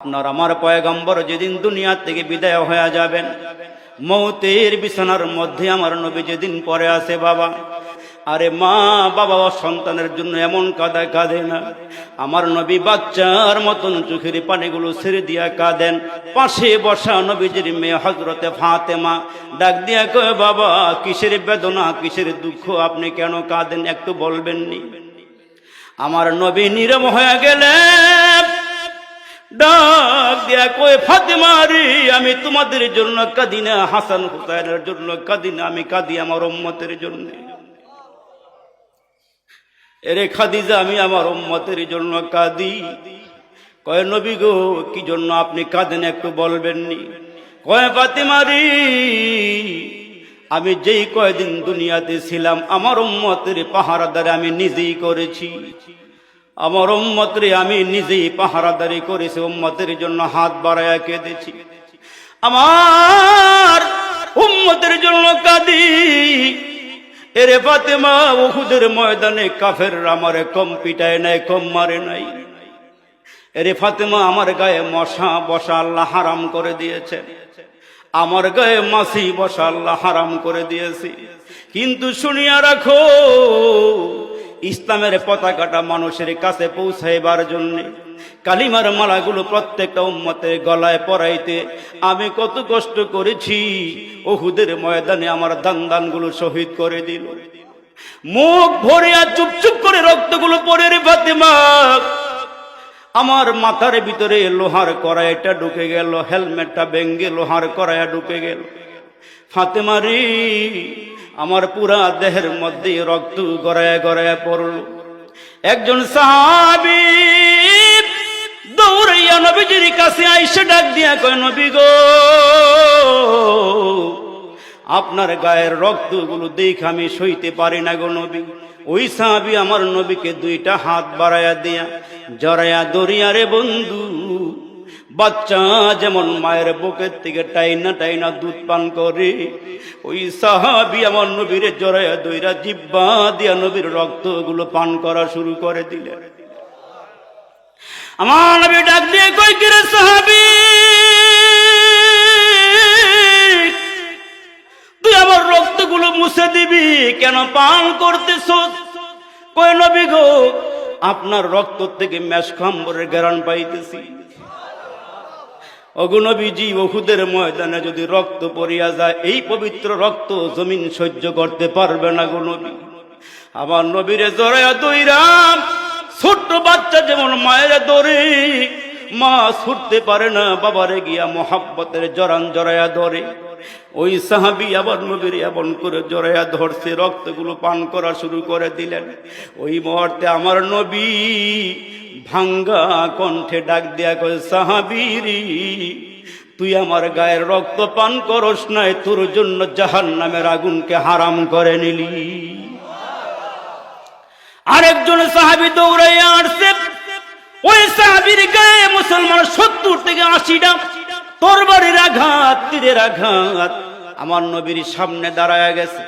আপনার আমার পয়গম্বর যেদিন দুনিয়া থেকে বিদায় হয়ে যাবেন, মৌতের বিছানার মধ্যে আমার নবী যেদিন পরে আসে বাবা। আরে মা, বাবা সন্তানের জন্য এমন কাঁদা, কাঁদে না। আমার নবী বাচ্চার মতন চোখের পানিগুলো ছেড়ে দিয়া কাঁদেন। পাশে বসা নবীজির মেয়ে হজরতে ফাতেমা ডাক দিয়া কয়, বাবা, কিসের বেদনা, কিসের দুঃখ? আপনি কেন কাঁদেন? একটু বলবেননি? আমার নবী নীরব হয়ে গেলেন। ডাক দিয়া কই ফাতেমারি আমি তোমাদের জন্য কাঁদি না, হাসান হুসাইনের জন্য কাঁদি না, আমি কাঁদি আমার উম্মতের জন্য। এরে খাদিজা, আমি আমার উম্মতের জন্য কাঁদি। কয়, নবী গো, কি জন্য আপনি কাঁদেন একটু বলবেননি? কয় ফাতেমারি আমি যেই কয়দিন দুনিয়াতে ছিলাম, আমার উম্মতের পাহারাদারে আমি নিজেই করেছি। আমার উম্মতরে আমি নিজেই পাহারাদারি করেছি, উম্মতের জন্য হাত বাড়াইয়া কেঁদেছি। আমার উম্মতের জন্য কাঁদি। এরে ফাতেমা, উহুদের ময়দানে কাফের আমারে কম পিটায় নাই, কম মারে নাই। এরে ফাতেমা, আমার গায়ে মশা বসা আল্লাহ হারাম করে দিয়েছে। আমার গায়ে মাসি বসা আল্লাহ হারাম করে দিয়েছি। কিন্তু শুনিয়া রাখো ইসলামের পতাকাটা মানুষের কাছে পৌঁছাইবার জন্য। কালিমার মালাগুলো প্রত্যেকটা উম্মতের গলায় পরাইতে আমি কত কষ্ট করেছি। ওহুদের ময়দানে আমার দান দানগুলো শহীদ করে দিল। মুখ ভরে আর চুপচুপ করে রক্তগুলো পরে রে ফাতেমা। আমার মাথার ভিতরে লোহার কড়াইটা ঢুকে গেল, হেলমেটটা ভেঙ্গে লোহার কড়াইয়া ঢুকে গেল। ফাতেমারি আমার পুরা দেহের মধ্যে রক্ত গড়ায় গড়ায় পড়ল। একজন সাহাবি দৌড়াইয়া নবীজির কাছে আইসে ডাক দিয়া কয়, নবী গো, আপনার গায়ের রক্তগুলো দেখ আমি সইতে পারি না গো নবী। ওই সাহাবি আমার নবীকে দুইটা হাত বাড়াইয়া দিয়া জড়াইয়া দরিয়া রে বন্ধু বাচ্চা যেমন মায়ের বুকের থেকে টাইনা টাইনা দুধ পান করে, ওই সাহাবি আমার নবীর জড়াইয়া দইরা জিব্বা দিয়া নবীর রক্তগুলো পান করা শুরু করে দিলেন। আমার নবী ডাক দিয়ে কই কিরে সাহাবি? তুই আমার রক্তগুলো মুছে দিবি, কেন পান করতেছ কই নবী গো, আপনার রক্ত থেকে মেষখাম্বরের গ্যারান পাইতেছি। অগুনবীজি ওহুদের ময়দানে যদি রক্ত পড়িয়া যায়, এই পবিত্র রক্ত জমিন সহ্য করতে পারবে না গো নবী। আমার নবীরে জড়াইয়া দইরাম ছোট্ট বাচ্চা যেমন মায়ের দরে মা ছুটতে পারে না, বাবারে গিয়া মোহাব্বতের জরান জড়াইয়া ধরে। ওই সাহাবি আবার নবীর এমন করে জড়াইয়া ধরছে, রক্তগুলো পান করা শুরু করে দিলেন। ওই মুহূর্তে আমার নবী ভাঙ্গা কণ্ঠে ডাক দিয়া কয় সাহাবিরি তুই আমার গায়ের রক্ত পান করস নাই, তোর জন্য জাহান নামের আগুনকে হারাম করে নিলি। আরেকজন সাহাবি দৌড়াইয়া আসছে। ওই সাহাবির গায়ে মুসলমান সত্তর থেকে আশিটা আঘাত, তীরের আঘাত। আমার নবীর সামনে দাঁড়ায় গেছে।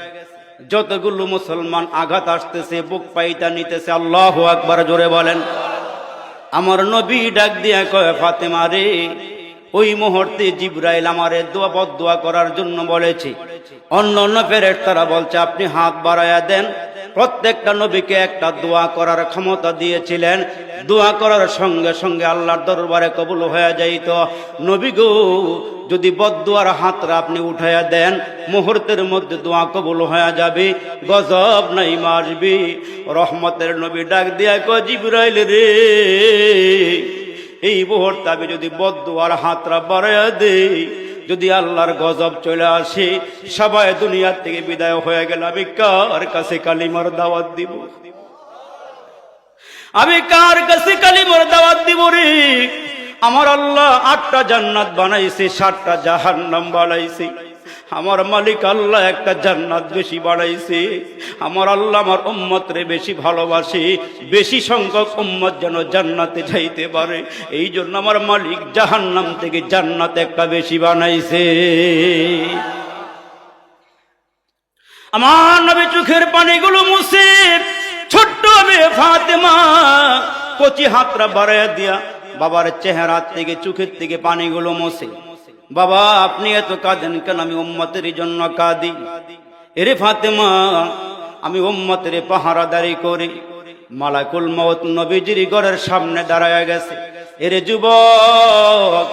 যতগুলো মুসলমান আঘাত আসতেছে, বুক পাইতা নিতেছে, আল্লাহ আকবার জোরে বলেন। আমার নবী ডাক দিয়া কয়, ফাতেমা রে, ওই মুহূর্তে জিব্রাইল আমারে দোয়া বদোয়া করার জন্য বলেছে। অন্য অন্য ফেরের তারা বলছে, আপনি হাত বাড়াইয়া দেন প্রত্যেকটা নবীকে একটা দোয়া করার ক্ষমতা দিয়েছিলেন। দোয়া করার সঙ্গে সঙ্গে আল্লাহর দরবারে কবুল হয়ে যাইত। নবী গো, যদি বদুয়ার হাতরা আপনি উঠাইয়া দেন, মুহূর্তের মধ্যে দোয়া কবুল হয়ে যাবে। গজব নাই মারবি রহমতের নবী ডাক দিয়া ক জিব্রাইল রে, এই মুহূর্তে আমি যদি বদুয়ার হাতরা বাড়াইয়া দেই যদি আল্লাহর গজব চলে আসে, সবাই দুনিয়ার থেকে বিদায় হয়ে গেল, আমি কার কাছে কালিমার দাওয়াত দিব? আমি কার কাছে কালিমার দাওয়াত দিব রে? আমার আল্লাহ আটটা জান্নাত বানাইছে, সাতটা জাহান্নাম বানাইছে। আমার মালিক আল্লাহ একটা জান্নাত বেশি বাড়াইছে আমার আল্লাহ আমার উম্মত রে বেশি ভালোবাসে। বেশি সংখ্যক উম্মত যেন জান্নাতে যাইতে পারে। এই জন্য আমার মালিক জাহান্নাম থেকে জান্নাত একটা বেশি বানাইছে। আমার নবী চোখের পানিগুলো মুছে। ছোট্ট মেয়ে ফাতেমা কচি হাতরা বাড়াইয়া দিয়া বাবার চেহারা থেকে, চোখের থেকে পানিগুলো মোছে। বাবা, আপনি এত কাঁদেন কেন? আমি উম্মতের জন্য কাঁদি। এরে ফাতেমা, আমি উম্মতের পাহারাদারি করি। মালাকুল মত নবীজির ঘরের সামনে দাঁড়ায় গেছে। এরে যুবক,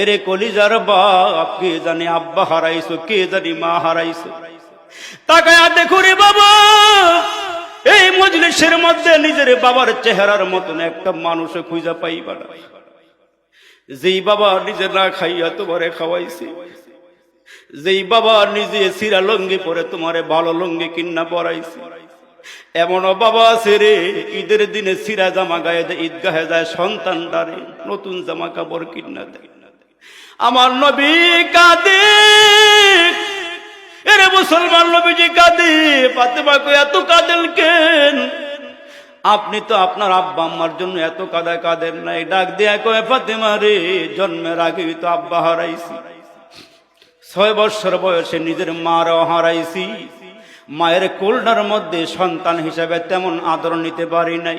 এরে কলিজার বাপ, কে জানি আব্বা হারাইছো, কে জানি মা হারাইছো। তাকায়া দেখো রে বাবা, এই মজলিসের মধ্যে নিজের বাবার চেহারার মতন একটা মানুষ খুঁজে পাইবা না। যেই বাবা নিজে না খাইয়া তোমারে খাওয়াইছি, যেই বাবা নিজে সিরা লঙ্গি পরে তোমারে ভালো লঙ্গি কিন্না পরাইছে, এমনও বাবা আছে রে, ঈদের দিনে সিরা জামা গায়ে দেয় ঈদগাহে যায় সন্তান ডারে, নতুন জামা কাপড় কিনা দেয় আমার নবী কাঁদে, এরে মুসলমান নবীজি কাঁদে কই এত কাঁদেন কেন? আপনি তো আপনার আব্বা আম্মার জন্য এত কাদা কাদের নাই। ডাক দিয়া কয়ে, ফাতেমা রে, জন্মের আগে তো আব্বা হারাইছি। ছয় বছর বয়সে নিজের মারও হারাইছি। মায়ের কোলনার মধ্যে সন্তান হিসাবে তেমন আদর নিতে পারি নাই।